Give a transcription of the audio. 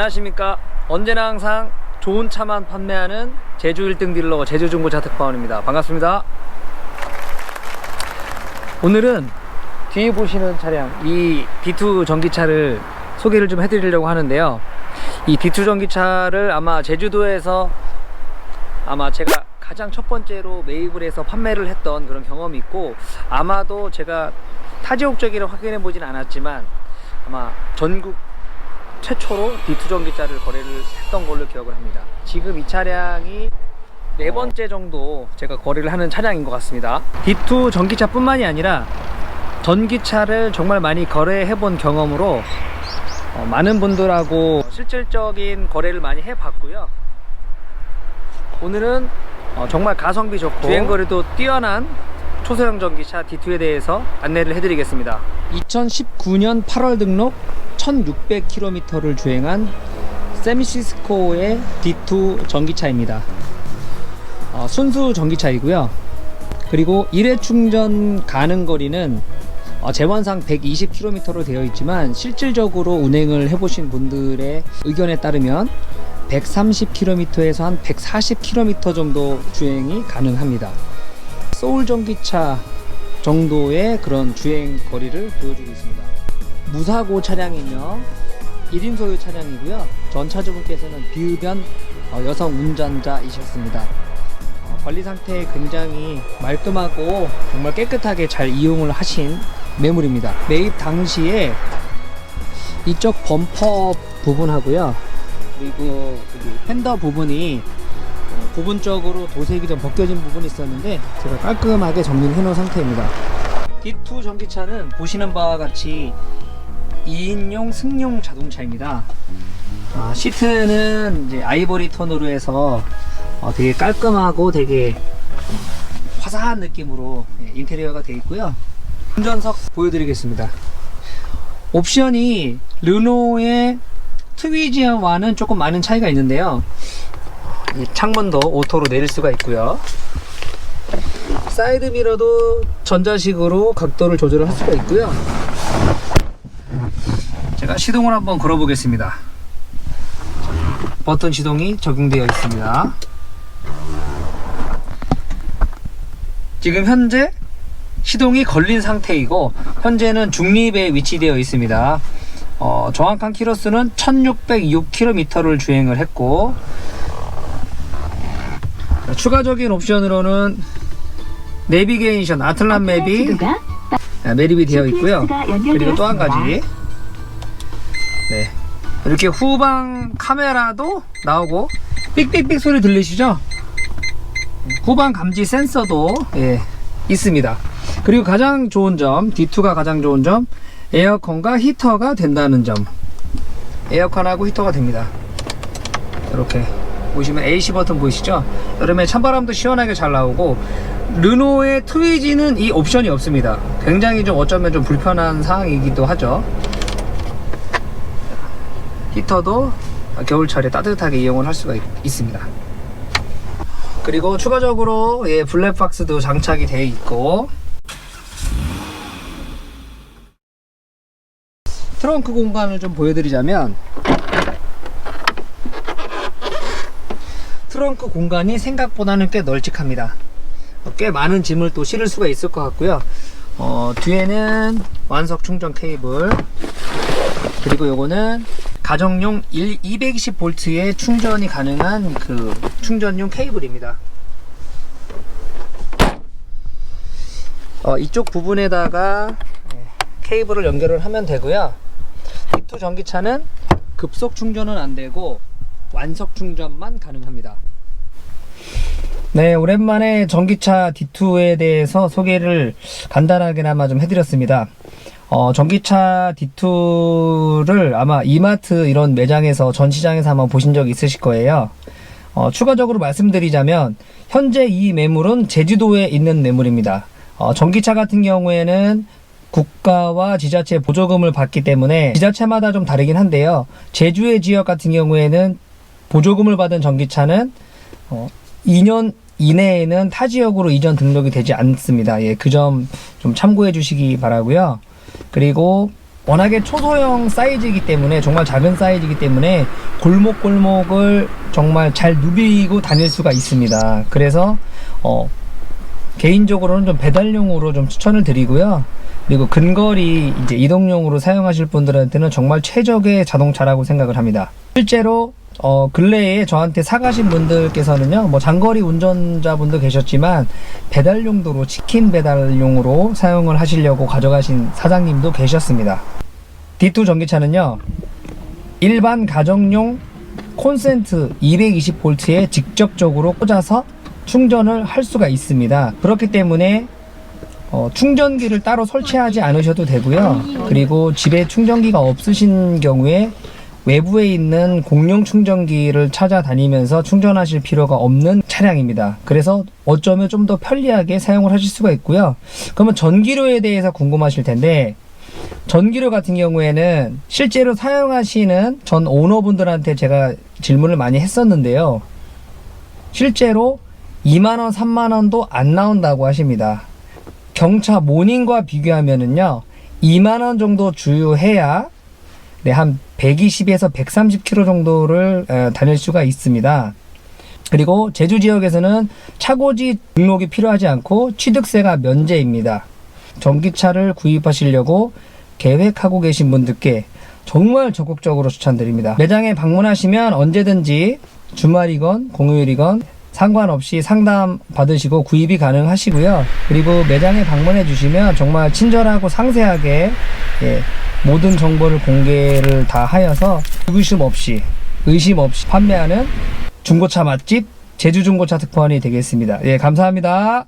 안녕하십니까. 언제나 항상 좋은 차만 판매하는 제주 1등 딜러 제주중고차 특파원입니다. 반갑습니다. 오늘은 뒤에 보시는 차량 이 D2 전기차를 소개를 좀 해드리려고 하는데요. 이 D2 전기차를 아마 제주도에서 아마 제가 가장 첫 번째로 매입을 해서 판매를 했던 그런 경험이 있고 아마도 제가 타지옥적이를 확인해 보진 않았지만 아마 전국 최초로 D2 전기차를 거래를 했던 걸로 기억을 합니다. 지금 이 차량이 네 번째 정도 제가 거래를 하는 차량인 것 같습니다. D2 전기차 뿐만이 아니라 전기차를 정말 많이 거래해 본 경험으로 어, 많은 분들하고 실질적인 거래를 많이 해 봤고요. 오늘은 어, 정말 가성비 좋고 주행거리도 뛰어난 초소형 전기차 D2에 대해서 안내를 해드리겠습니다. 2019년 8월 등록 1600km를 주행한 세미시스코의 D2 전기차입니다. 어, 순수 전기차이고요. 그리고 1회 충전 가능 거리는 어, 제원상 120km로 되어 있지만 실질적으로 운행을 해보신 분들의 의견에 따르면 130km에서 한 140km 정도 주행이 가능합니다. 소울 전기차 정도의 그런 주행 거리를 보여주고 있습니다. 무사고 차량이며 1인 소유 차량이고요. 전 차주분께서는 비흡연 어, 여성 운전자이셨습니다. 어, 관리 상태 굉장히 말끔하고 정말 깨끗하게 잘 이용을 하신 매물입니다. 매입 당시에 이쪽 범퍼 부분하고요. 그리고 팬더 부분이 어, 부분적으로 도색이 좀 벗겨진 부분이 있었는데 제가 깔끔하게 정리를 해놓은 상태입니다. D2 전기차는 보시는 바와 같이 2인용 승용 자동차입니다. 아, 시트는 이제 아이보리 톤으로 해서 어, 되게 깔끔하고 되게 화사한 느낌으로 예, 인테리어가 되어 있고요. 운전석 보여드리겠습니다. 옵션이 르노의 트위지아와는 조금 많은 차이가 있는데요. 이 창문도 오토로 내릴 수가 있고요. 사이드 미러도 전자식으로 각도를 조절을 할 수가 있고요. 제가 시동을 한번 걸어 보겠습니다. 버튼 시동이 적용되어 있습니다. 지금 현재 시동이 걸린 상태이고 현재는 중립에 위치되어 있습니다. 어, 정확한 키로수는 1606km를 주행을 했고 자, 추가적인 옵션으로는 내비게이션 아틀란 맵이 아, 매립이 되어 있고요. 그리고 또 한 가지 네 이렇게 후방 카메라도 나오고 삑삑삑 소리 들리시죠? 후방 감지 센서도 예, 있습니다. 그리고 가장 좋은 점 D2가 가장 좋은 점 에어컨과 히터가 된다는 점 에어컨하고 히터가 됩니다. 이렇게 보시면 AC 버튼 보이시죠? 여름에 찬바람도 시원하게 잘 나오고 르노의 트위지는 이 옵션이 없습니다. 굉장히 좀 어쩌면 좀 불편한 사항이기도 하죠. 히터도 겨울철에 따뜻하게 이용을 할 수가 있, 있습니다. 그리고 추가적으로 예, 블랙박스도 장착이 되어 있고 트렁크 공간을 좀 보여드리자면 트렁크 공간이 생각보다는 꽤 널찍합니다. 어, 꽤 많은 짐을 또 실을 수가 있을 것 같고요. 어, 뒤에는 완석 충전 케이블 그리고 요거는 가정용 220V의 충전이 가능한 그 충전용 케이블입니다. 어, 이쪽 부분에다가 예, 케이블을 연결을 하면 되고요. D2 전기차는 급속 충전은 안 되고 완석 충전만 가능합니다. 네, 오랜만에 전기차 D2에 대해서 소개를 간단하게나마 좀 해드렸습니다. 어, 전기차 D2를 아마 이마트 이런 매장에서 전시장에서 한번 보신 적 있으실 거예요. 어, 추가적으로 말씀드리자면 현재 이 매물은 제주도에 있는 매물입니다. 어, 전기차 같은 경우에는 국가와 지자체 보조금을 받기 때문에 지자체마다 좀 다르긴 한데요. 제주의 지역 같은 경우에는 보조금을 받은 전기차는 어, 2년 이내에는 타 지역으로 이전 등록이 되지 않습니다. 예, 그 점 좀 참고해 주시기 바라고요. 그리고 워낙에 초소형 사이즈이기 때문에 정말 작은 사이즈이기 때문에 골목골목을 정말 잘 누비고 다닐 수가 있습니다. 그래서 어, 개인적으로는 좀 배달용으로 좀 추천을 드리고요. 그리고 근거리 이제 이동용으로 사용하실 분들한테는 정말 최적의 자동차라고 생각을 합니다. 실제로 어 근래에 저한테 사가신 분들께서는요 뭐 장거리 운전자분도 계셨지만 배달 용도로 치킨 배달용으로 사용을 하시려고 가져가신 사장님도 계셨습니다. D2 전기차는요 일반 가정용 콘센트 220V에 직접적으로 꽂아서 충전을 할 수가 있습니다. 그렇기 때문에 어, 충전기를 따로 설치하지 않으셔도 되고요. 그리고 집에 충전기가 없으신 경우에 외부에 있는 공용 충전기를 찾아다니면서 충전하실 필요가 없는 차량입니다. 그래서 어쩌면 좀 더 편리하게 사용을 하실 수가 있고요. 그러면 전기료에 대해서 궁금하실 텐데 전기료 같은 경우에는 실제로 사용하시는 전 오너분들한테 제가 질문을 많이 했었는데요. 실제로 2만원, 3만원도 안 나온다고 하십니다. 경차 모닝과 비교하면은요, 2만원 정도 주유해야 네, 한 120에서 130km 정도를 에, 다닐 수가 있습니다. 그리고 제주 지역에서는 차고지 등록이 필요하지 않고 취득세가 면제입니다. 전기차를 구입하시려고 계획하고 계신 분들께 정말 적극적으로 추천드립니다. 매장에 방문하시면 언제든지 주말이건 공휴일이건 상관없이 상담 받으시고 구입이 가능하시고요. 그리고 매장에 방문해 주시면 정말 친절하고 상세하게 예, 모든 정보를 공개를 다 하여서 의심 없이 의심 없이 판매하는 중고차 맛집 제주 중고차 특파원이 되겠습니다. 예, 감사합니다.